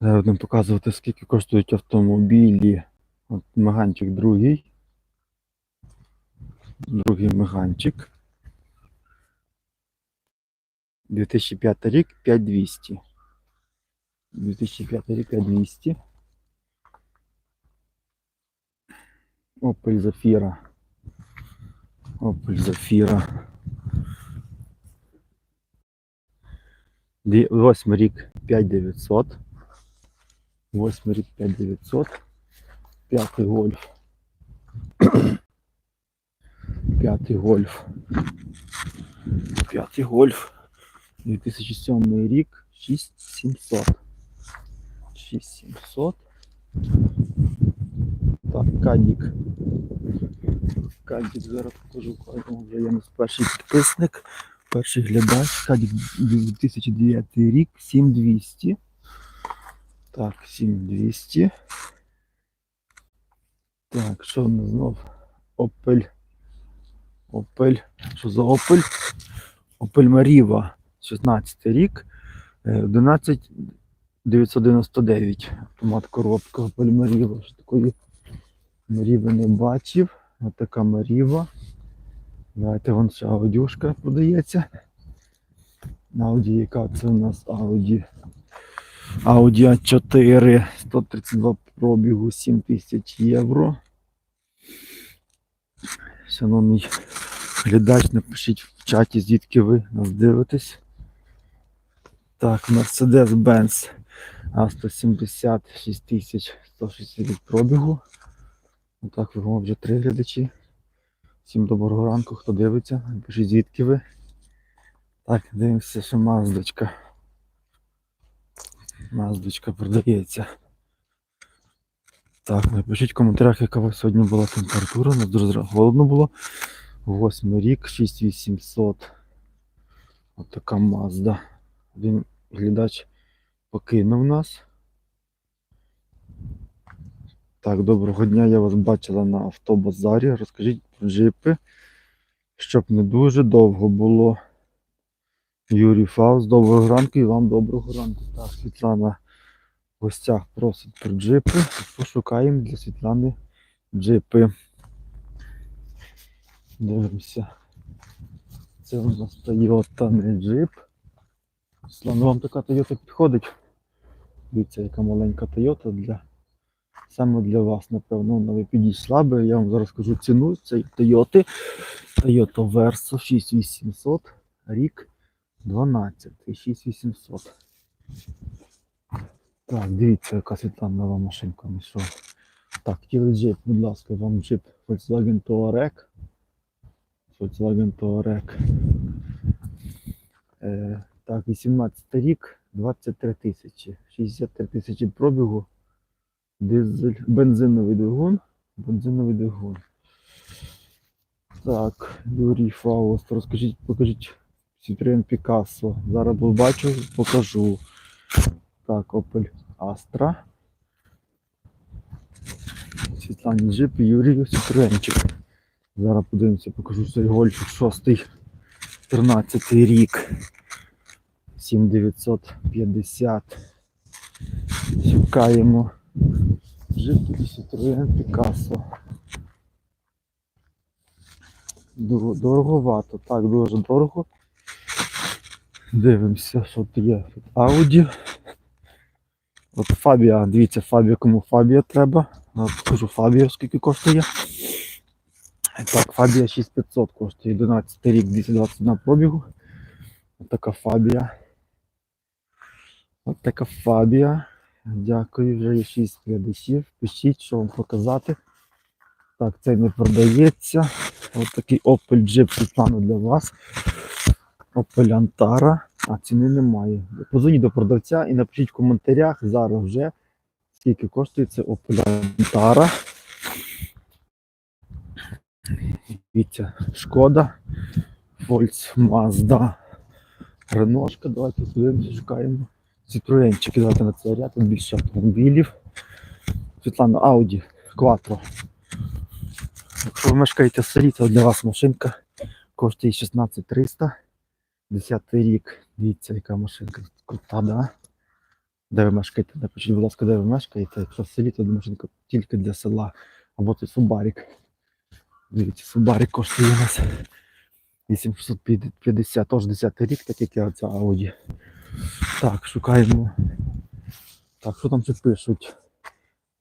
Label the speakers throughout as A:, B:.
A: Зараз будемо показувати, скільки коштують автомобілі. От меганчик другий. Другий меганчик. 2005 рік 5200. 2005 рік 5200. Opel Zafira. Opel Zafira. Дві- Восьмий рік 5900. Восьмий рік 5900. П'ятий гольф. П'ятий гольф. П'ятий гольф. 2007 рік 6700. 6700. Так, Кадік. Кадік зараз покажу, кожному вже є нас перший підписник, перший глядач. Кадік 2009 рік 7200. Так, 7200. Так, що в нас знов? Opel. Opel. Що за Opel? Opel Mariva. 16 рік. е, 11 999. Автомат коробка Opel Mariva. Що такої Маріви не бачив. Ось така Маріва. Давайте вон ще аудюшка продається. Audi, яка це у нас Audi? Audi A4 132 пробігу 7000 євро. Шановний глядач, напишіть в чаті, звідки ви нас дивитесь. Так, Mercedes-Benz А170 6160 пробігу. Отак ви вже три глядачі. Всім доброго ранку, хто дивиться. Напишіть звідки ви. Так, дивимося, що маздочка. Маздочка продається. Так, напишіть в коментарях, яка у вас сьогодні була температура. У нас дуже холодно було. Восьмий рік, 6800. Ось така Мазда. Один глядач покинув нас. Так, доброго дня. Я вас бачила на автобазарі. Розкажіть про джипи, щоб не дуже довго було. Юрій Фаус, доброго ранку і вам доброго ранку. Так, Світлана в гостях просить про джипи. Пошукаємо для Світлани джипи. Дивимося. Це у нас Toyota, не джип. Світлана, вам така Toyota підходить. Дивіться, яка маленька Toyota для саме для вас, напевно, вона ви підійшла би. Я вам зараз скажу ціну цієї Toyota. Toyota Verso 6800, рік 12 6800. Так, дивіться, яка Світланова машинка. Ну що? Так, тілий джип, будь ласка, вам джип Volkswagen Touareg. Volkswagen Touareg. Е, так, 18 рік, 23 тисячі, 63 тисячі пробігу. Дизель, бензиновий двигун. Бензиновий двигун. Так, Юрій Фауст, розкажіть, покажіть Citroen Picasso. Зараз побачу, покажу. Так, Opel Astra. Світлані Джип і Юрію Citroenчик. Зараз подивимося, покажу цей гольфік 6 13 рік. 7950. Шукаємо. Джип і Citroen Picasso. Дор- Дороговато, так, дуже дорого. Дивимося, що тут є. Audi. От Фабія, дивіться, Фабія, кому Фабія треба. Покажу Фабію, скільки коштує. Так, Фабія 6500 коштує 11 рік, 221 пробігу. Ось така Фабія. Ось така Фабія. Дякую, вже є 6 глядачів. Пишіть, що вам показати. Так, це не продається. Ось такий Opel Jeep Світлана для вас. Opel. А ціни немає. Позвоніть до продавця і напишіть в коментарях зараз вже, скільки коштує це Opel. Дивіться, Шкода, Volks, Mazda, Реношка. Давайте подивимося, шукаємо. Citroenчики, давайте на цей ряд, більше автомобілів. Світлана, Audi, Quattro. Якщо ви мешкаєте в селі, то для вас машинка коштує 16300. 10 рік. Дивіться, яка машинка крута, да? Де ви мешкаєте? Напишіть, будь ласка, де ви мешкаєте. Якщо в селі, то машинка тільки для села. Або це Субарік. Дивіться, Субарік коштує у нас 850, тож 10 рік, так як і оця Audi. Так, шукаємо. Так, що там ще пишуть?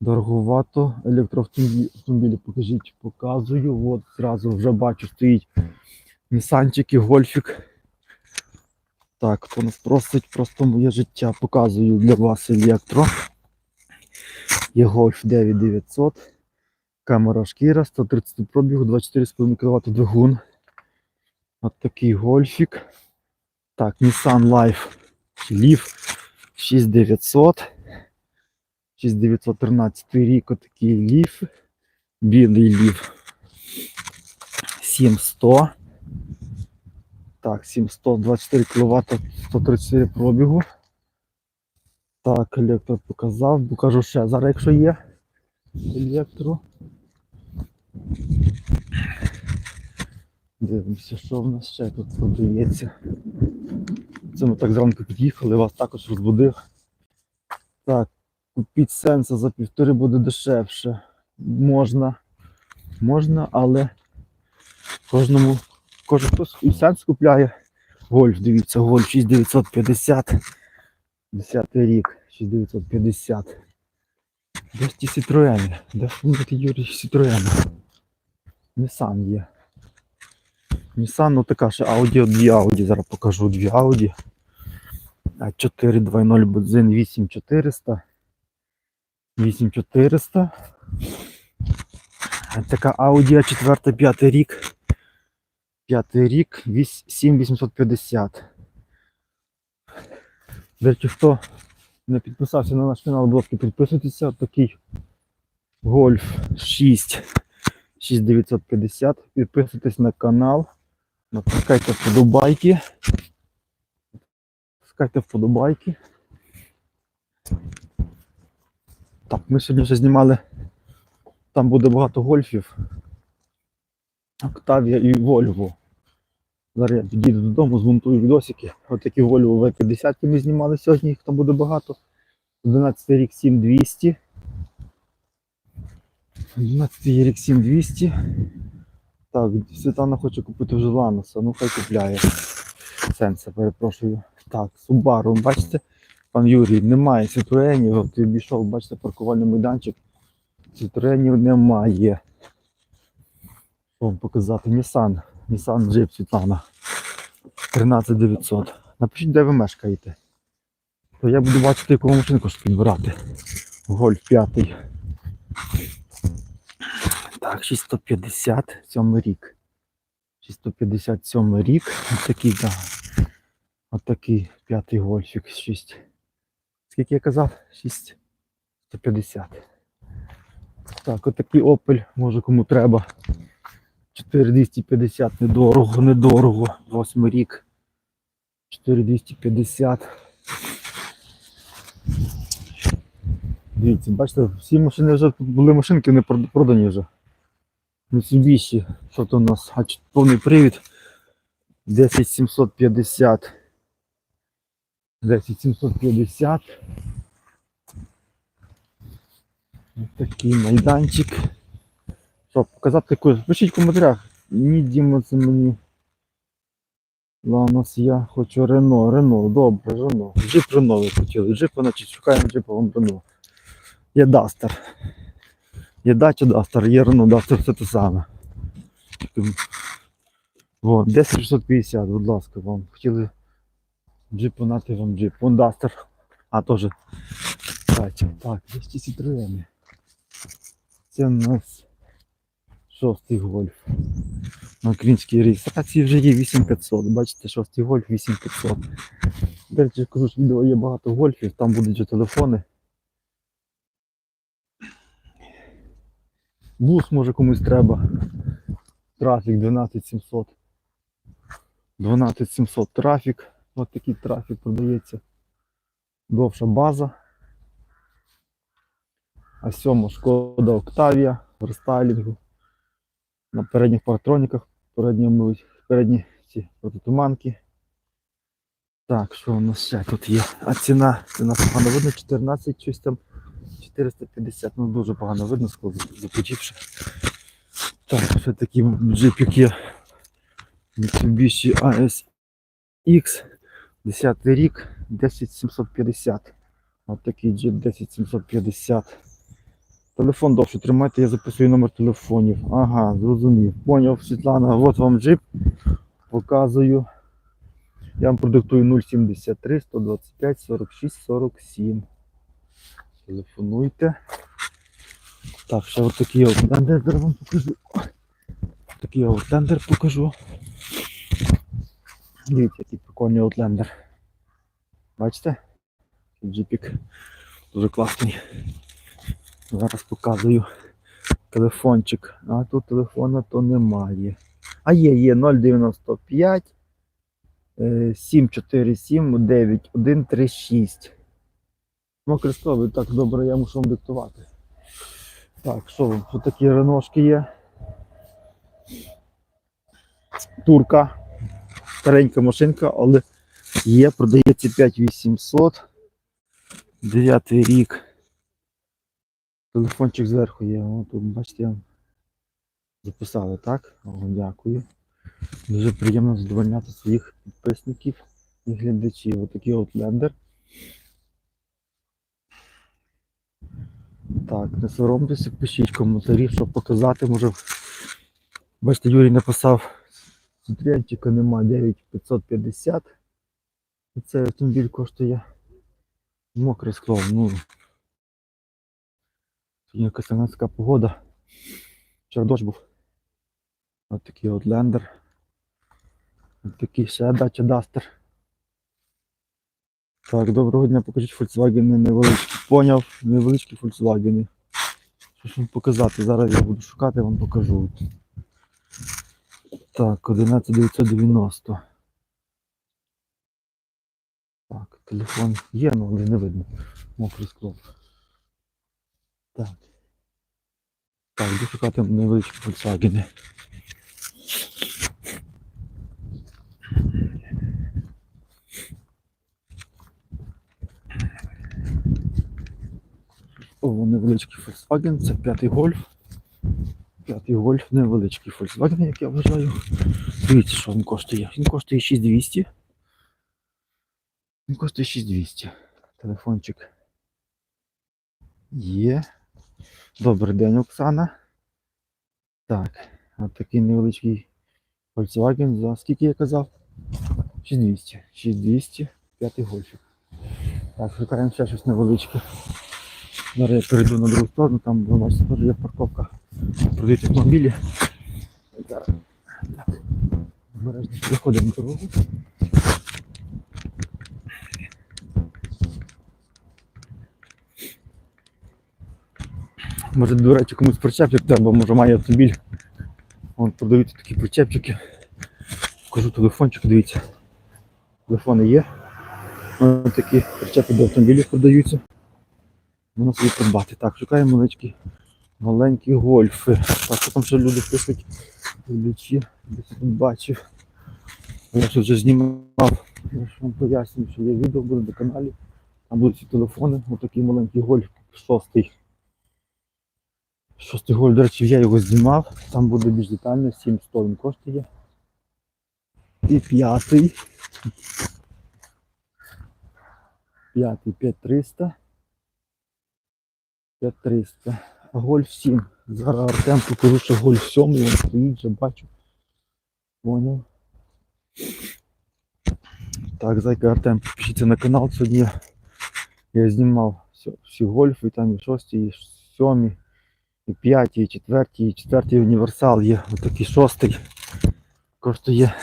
A: Дороговато електроавтомобілі покажіть, показую. От зразу вже бачу, стоїть Нісанчик і Гольфік. Так, хто нас просить просто моє життя. Показую для вас електро. Є Golf 9900. Камера шкіра, 130 пробігу, 24,5 кВт двигун. От такий гольфік. Так, Nissan Life Leaf 6900. 6913 рік отакий ліф. Білий ліф. 7100. Так, 700, 24 кВт, 134 пробігу. Так, електро показав, покажу ще. Зараз якщо є електро. Дивимося, що в нас ще тут продається. Це ми так зранку під'їхали, вас також розбудив. Так, купіть сенса за півтори буде дешевше. Можна. Можна, але кожному, кожен хтось і сенс купляє. Гольф, дивіться, гольф 6950. 10 рік, 6950. Де ж ті Citroen? Де ж ті Юрій Citroen? Nissan є. Nissan, ну така ще Audi, дві Audi, зараз покажу дві Audi. А 4.2.0 бензин 8400. 8400. Така Audi 4 5 рік. 5 рік 7850. До речі, хто не підписався на наш канал, будь ласка, підписуйтеся. Такий Golf 6 6950. Підписуйтесь на канал. Натискайте вподобайки. Натискайте вподобайки. Так, ми сьогодні вже знімали. Там буде багато гольфів. Октавія і Вольво. Зараз я підійду додому, змонтую відосики. Ось такі Volvo V50 ми знімали сьогодні, їх там буде багато. 11 рік 7200. 11 рік 7200. Так, Світлана хоче купити вже Ланоса, ну хай купляє. Сенса, перепрошую. Так, Subaru, бачите, пан Юрій, немає Citroenів, от обійшов, бачите, паркувальний майданчик. Citroenів немає. Вам показати? Nissan. Nissan Jeep Світлана. 13900. Напишіть, де ви мешкаєте. То я буду бачити, яку машинку підбирати. Гольф 5. Так, 650, 7 рік. 657 рік. Ось такий, так. Ось такий п'ятий гольфік 6. Скільки я казав? 6. 150. Так, отакий Opel, може кому треба. 4250 недорого, недорого. 8 рік. 4250. Дивіться, бачите, всі машини вже були машинки не продані вже. Mitsubishi, що то у нас? А повний привід 10750. 10750. Ось такий майданчик. Що, показати таку? Пишіть в коментарях. Ні, Діма, це мені. Ланос, я хочу Рено, Рено, добре, Рено. Джип Рено ви хотіли. Джип, значить шукаємо джипа вам Рено. Є Дастер. Є дача Дастер, є Рено, Дастер це те саме. О, 10650, будь ласка, вам. Хотіли джип понати вам джип. Вон Дастер. А, теж. Так, є ті Citroen. Це у нас шостий гольф. На українській реєстрації вже є 8500. Бачите, шостий гольф 8500. До речі, кажу, що відео є багато гольфів, там будуть же телефони. Бус може комусь треба. Трафік 12700. 12700 трафік. Ось такий трафік продається. Довша база. А сьома шкода Октавія в рестайлінгу. На передніх паратроніках, передні, милуть- передні ці протитуманки. Так, що у нас ще тут є? А ціна, ціна погано видно, 14, щось там 450. Ну дуже погано видно, скло започивши. Так, ще такий джипік є. Mitsubishi ASX 10 рік 10750. Ось такий джип 10750. Телефон довше тримайте, я записую номер телефонів. Ага, зрозумів. Поняв, Світлана, от вам джип. Показую. Я вам продиктую 073 125 46 47. Телефонуйте. Так, ще от такий вам покажу. Такий аутлендер покажу. Дивіться, який прикольний аутлендер. Бачите? Джипік. Дуже класний. Зараз показую телефончик. А тут телефона то немає. А є, є 095 е, 747 9136. Ну, Крестовий, так добре, я мушу вам диктувати. Так, що вам? Тут такі реношки є. Турка. Старенька машинка, але є, продається 5800. 9 рік. Телефончик зверху є. О, тут, бачите, записали, так? О, дякую. Дуже приємно задовольняти своїх підписників і глядачів. Отакий от лендер. Так, не соромтеся, пишіть коментарі, що показати. Може. Бачите, Юрій написав, Сутрянчика нема 9550. І цей автомобіль коштує мокре скло. Ну, якась у погода. Вчора дощ був. Ось такий от лендер. Ось такий ще дача Дастер. Так, доброго дня, покажіть Volkswagen невеличкі. Поняв, невеличкі Volkswagen. Що ж вам показати? Зараз я буду шукати, вам покажу. Так, 11990. Так, телефон є, але не видно. Мокрий скло. Так. Так, буду шукати невеличкі Volkswagen. О, невеличкий Volkswagen, це п'ятий гольф. П'ятий гольф, невеличкий Volkswagen, як я вважаю. Дивіться, що він коштує. Він коштує 6200. Він коштує 6200. Телефончик є. Добрий день, Оксана. Так, от такий невеличкий Volkswagen за скільки я казав? 6200. 6200, п'ятий гольфик. Так, шукаємо ще щось невеличке. Зараз я перейду на другу сторону, там у нас є парковка. Продають автомобілі. Так. Обережно переходимо дорогу. Може, до комусь причепчик треба, може має автомобіль. Вон продають такі причепчики. Покажу телефончик, дивіться. Телефони є. Ось такі причепи до автомобілів продаються. Можна собі придбати. Так, шукаємо маленькі, маленькі гольфи. Так, що там ще люди пишуть. Глядачі, десь тут бачив. Я ж вже знімав. Я ж вам пояснюю, що є відео буде на каналі. Там будуть ці телефони. Ось такий маленький гольф, шостий. Шостий гольф, до речі, я його знімав. Там буде більш детально, 700 він коштує. І п'ятий. П'ятий 5300. 5300. А гольф 7. Зараз Артем покажу, що гольф 7, він стоїть, вже бачу. Поняв. Так, зайка Артем, підпишіться на канал сьогодні. Я, знімав всі, гольфи, там і 6, і 7, і 5, і 4, і 4 універсал є. Отакий шостий. Коштує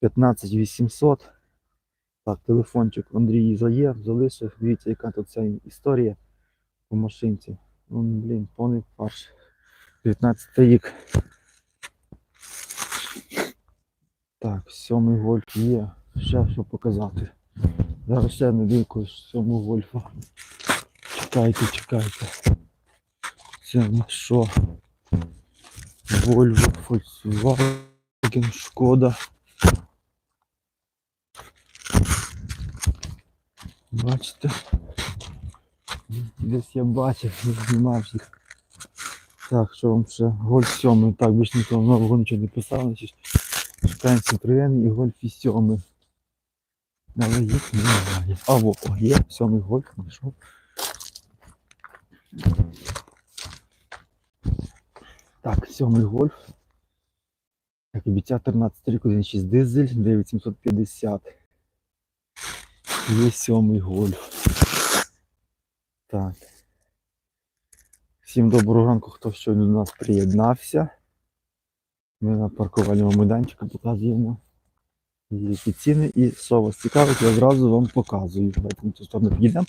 A: 15 800. Так, телефончик Андрій Заєв залишив. Дивіться, яка тут ця історія по машинці. Ну, блін, повний фарш. 19 рік. Так, сьомий вольт є. Ще що показати. Зараз ще не якогось сьомого вольфа. Чекайте, чекайте. Це в нас що? Volvo, Volkswagen, Шкода. Бачите? Десь я бачив, не знімав їх. Так, що вам ще? Гольф 7. Так, більше нікого нового нічого не писав, значить. Шукаємо Citroen і Гольф і 7. Але їх немає. А, во, є, сьомий гольф знайшов. Так, сьомий гольф. Як обіцяв 13 рік, 1.6 дизель, 9750. Є сьомий гольф. Так. Всім доброго ранку, хто щойно до нас приєднався. Ми на паркувальному майданчику показуємо які ціни і що вас цікавить, я одразу вам показую. Давайте на цю сторону підійдемо.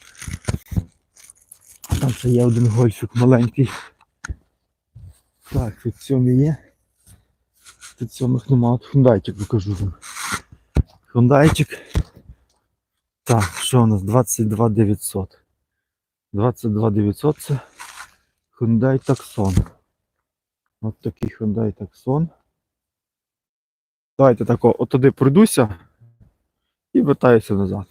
A: Там ще є один гольфик маленький. Так, тут сьомий є. Тут сьомих нема, от хундайчик покажу вам. Хундайчик. Так, що у нас? 22 900. 22 900 це Hyundai Tucson. От такий Hyundai Tucson. Давайте тако, от туди пройдуся і вертаюся назад.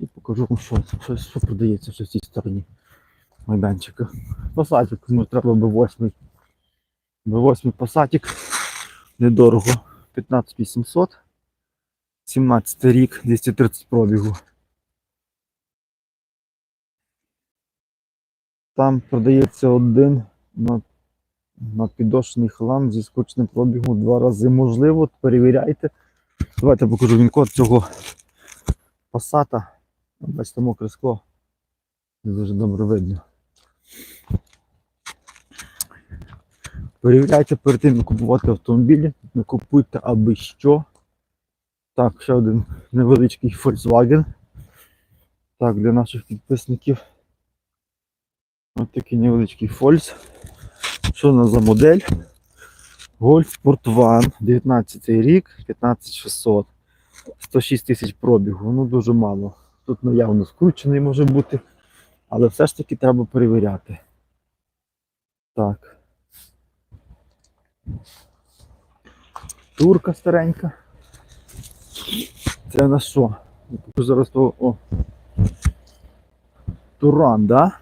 A: І покажу вам, що, що, що продається в цій стороні майданчика. Пасатик, кому треба B8. B8 пасатик. Недорого. 15 800. 17 рік, 230 пробігу. Там продається один на на підошений хлам зі скучним пробігом два рази. Можливо, перевіряйте. Давайте покажу він код цього пасата. Бачите, мокре скло. Дуже добре видно. Перевіряйте перед тим, як купувати автомобілі. Не купуйте аби що. Так, ще один невеличкий Volkswagen. Так, для наших підписників. Ось такий невеличкий Фольс. Що у нас за модель? Golf Sport One, 19 рік, 15600. 106 тисяч пробігу, ну дуже мало. Тут наявно скручений може бути, але все ж таки треба перевіряти. Так. Турка старенька. Це на що? Зараз того. О. Туран, да?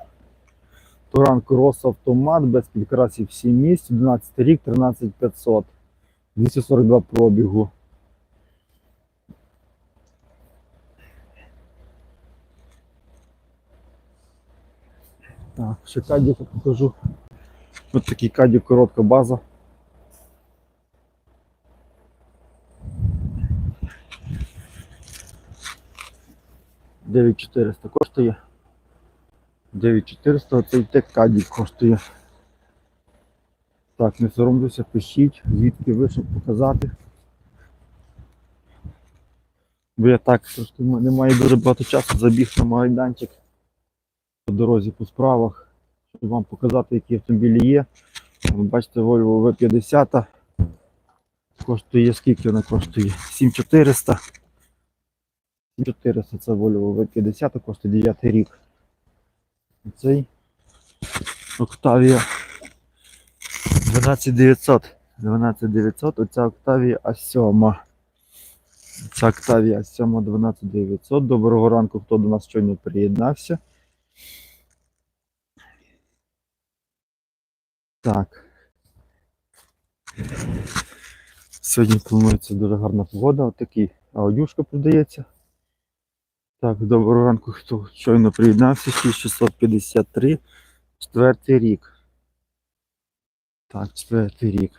A: Туран Крос автомат без підкрасів всі місць, 11 рік, 13500. 242 пробігу. Так, ще кадіка покажу. Ось такий кадік, коротка база. Дев'ять 400 коштує. 9400 цей тек кадік коштує. Так, не соромлюся, пишіть, звідки вийшов показати. Бо я так трошки не маю дуже багато часу, забіг на майданчик по дорозі по справах, щоб вам показати, які автомобілі є. Ви бачите, Volvo V50 коштує скільки вона коштує? 7400. 7400 це Volvo V50 коштує 9 рік. Цей Octavia 12900. 12900, оця Octavia A7. Ця Octavia A7 12900. Доброго ранку, хто до нас щойно приєднався. Так. Сьогодні планується дуже гарна погода. Отакий аудюшка продається. Так, доброго ранку, хто щойно приєднався. 6653. Четвертий рік. Так, четвертий рік.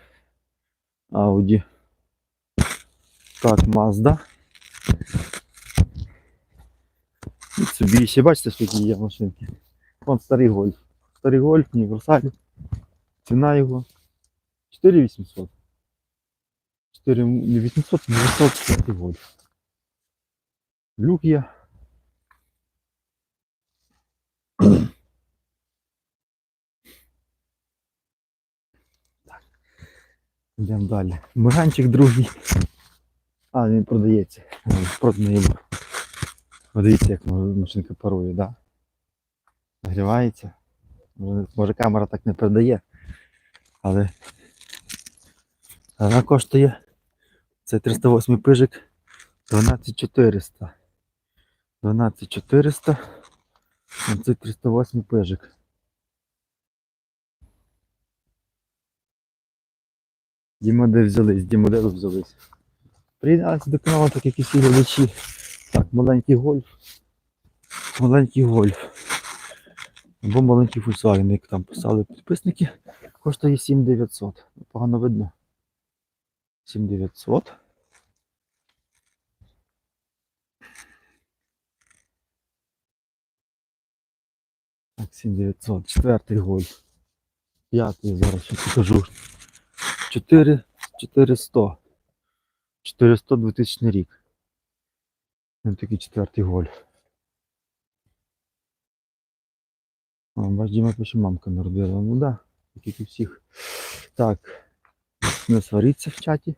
A: Ауді. Так, Mazda. Mitsubishi. Бачите, скільки є машинки? Вон старий гольф. Старий гольф, універсалі. Ціна його 4800. 4 не 800, 900 старий гольф. Люк є. Йдемо далі. Миганчик другий. А, він продається. Продаємо. Подивіться, як машинка парує, да? Нагрівається. Може, може камера так не передає. Але вона коштує. Це 308 пижик 12400. 12400. Це 308 пежик. Діма де взялись, Діма де взялись. Приєдналися до каналу, так як і всі глядачі. Так, маленький гольф. Маленький гольф. Або маленький Volkswagen, як там писали підписники. Коштує 7900. Погано видно. 7900. Так, 7900. Четвертий гольф. П'ятий зараз ще покажу. 4 400. 400 2000 рік. Ось такий четвертий гольф. О, бач, Діма пише, мамка народила. Ну да, як і всіх. Так. Не сваріться в чаті.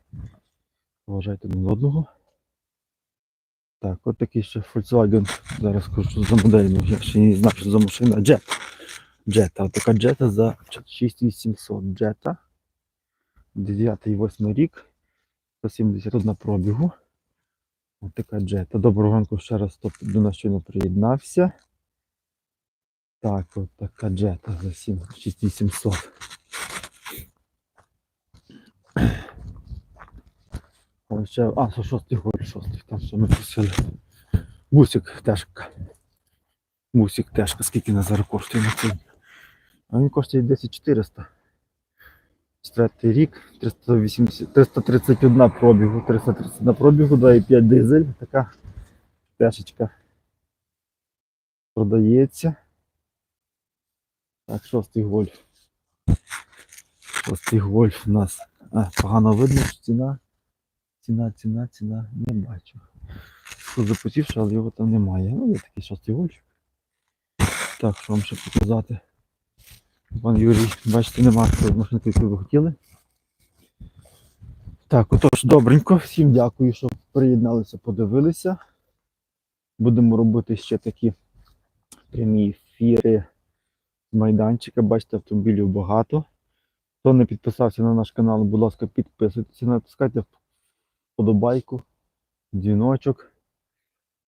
A: Поважайте один одного. Так, от такий ще Volkswagen. Зараз скажу, що за модель, я ще не знаю, що за машина. Jetta. От така Jetta за 6800. Jetta. 9-8 рік. 171 пробігу. Ось така Jetta. Доброго ранку ще раз, хто до нас щойно приєднався. Так, от така Jetta за 7 6800. Ось ще, а, це шостий год, шостий, там що ми просили. Бусик тежка. Бусик тежка, скільки на зараз коштує на цей? А він коштує 10400. Четвертий рік, 380, 331 пробігу, 331 пробігу, 2,5 дизель, така тешечка продається. Так, шостий гольф. Шостий гольф у нас. А, погано видно, що ціна. Ціна, ціна, ціна. Не бачу. Запотівши, але його там немає. Ну, є такий шостий гольф. Так, що вам ще показати. Пан Юрій, бачите, нема машинки, яку ви хотіли. Так, отож, добренько. Всім дякую, що приєдналися, подивилися. Будемо робити ще такі прямі ефіри з майданчика. Бачите, автомобілів багато. Хто не підписався на наш канал, будь ласка, підписуйтесь, натискайте вподобайку, дзвіночок.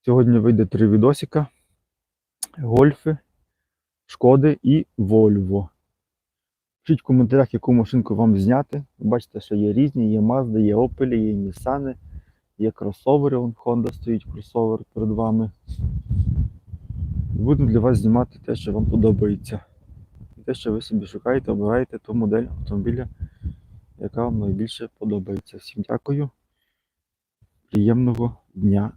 A: Сьогодні вийде три відосика. Гольфи, Шкоди і Вольво. Пишіть в коментарях, яку машинку вам зняти. Бачите, що є різні, є Mazda, є Opel, є Nissan, є кросовери. Вон Honda стоїть кросовер перед вами. Будемо для вас знімати те, що вам подобається. І те, що ви собі шукаєте, обираєте ту модель автомобіля, яка вам найбільше подобається. Всім дякую. Приємного дня